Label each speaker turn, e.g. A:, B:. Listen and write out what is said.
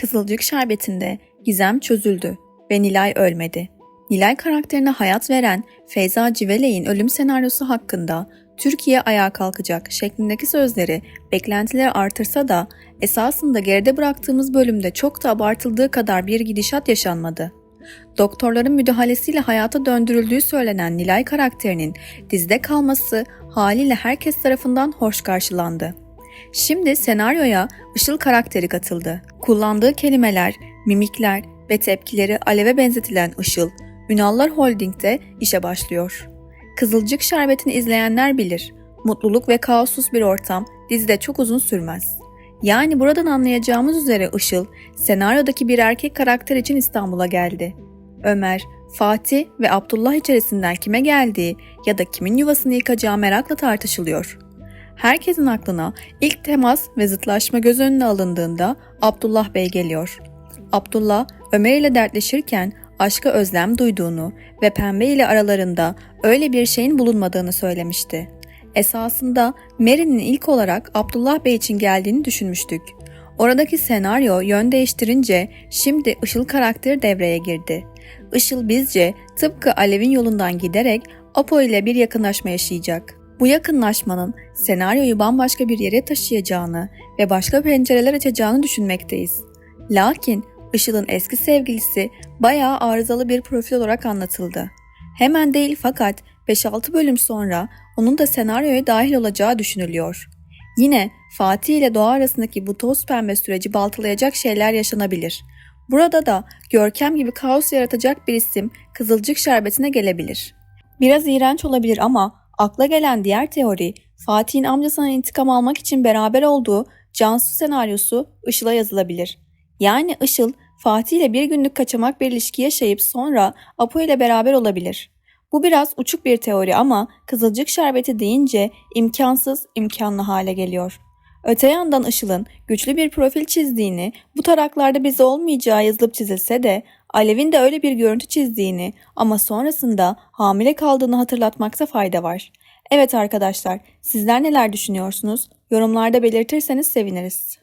A: Kızılcık Şerbeti'nde gizem çözüldü ve Nilay ölmedi. Nilay karakterine hayat veren Feyza Civelek'in ölüm senaryosu hakkında Türkiye ayağa kalkacak şeklindeki sözleri beklentileri artırsa da esasında geride bıraktığımız bölümde çok da abartıldığı kadar bir gidişat yaşanmadı. Doktorların müdahalesiyle hayata döndürüldüğü söylenen Nilay karakterinin dizide kalması haliyle herkes tarafından hoş karşılandı. Şimdi senaryoya Işıl karakteri katıldı. Kullandığı kelimeler, mimikler ve tepkileri Alev'e benzetilen Işıl, Ünallar Holding'de işe başlıyor. Kızılcık Şerbeti'ni izleyenler bilir. Mutluluk ve kaossuz bir ortam dizide çok uzun sürmez. Yani buradan anlayacağımız üzere Işıl, senaryodaki bir erkek karakter için İstanbul'a geldi. Ömer, Fatih ve Abdullah içerisinden kime geldiği ya da kimin yuvasını yıkacağı merakla tartışılıyor. Herkesin aklına ilk temas ve zıtlaşma göz önüne alındığında Abdullah Bey geliyor. Abdullah, Ömer ile dertleşirken aşka özlem duyduğunu ve Pembe ile aralarında öyle bir şeyin bulunmadığını söylemişti. Esasında Mary'nin ilk olarak Abdullah Bey için geldiğini düşünmüştük. Oradaki senaryo yön değiştirince şimdi Işıl karakteri devreye girdi. Işıl bizce tıpkı Alev'in yolundan giderek Apo ile bir yakınlaşma yaşayacak. Bu yakınlaşmanın senaryoyu bambaşka bir yere taşıyacağını ve başka pencereler açacağını düşünmekteyiz. Lakin Işıl'ın eski sevgilisi bayağı arızalı bir profil olarak anlatıldı. Hemen değil fakat 5-6 bölüm sonra onun da senaryoya dahil olacağı düşünülüyor. Yine Fatih ile Doğa arasındaki bu toz pembe süreci baltalayacak şeyler yaşanabilir. Burada da Görkem gibi kaos yaratacak bir isim Kızılcık Şerbeti'ne gelebilir. Biraz iğrenç olabilir ama akla gelen diğer teori Fatih'in amcasından intikam almak için beraber olduğu Cansu senaryosu Işıl'a yazılabilir. Yani Işıl Fatih ile bir günlük kaçamak bir ilişki yaşayıp sonra Apo ile beraber olabilir. Bu biraz uçuk bir teori ama Kızılcık Şerbeti deyince imkansız imkanlı hale geliyor. Öte yandan Işıl'ın güçlü bir profil çizdiğini, bu taraklarda bize olmayacağı yazılıp çizilse de Alev'in de öyle bir görüntü çizdiğini ama sonrasında hamile kaldığını hatırlatmakta fayda var. Evet arkadaşlar, sizler neler düşünüyorsunuz? Yorumlarda belirtirseniz seviniriz.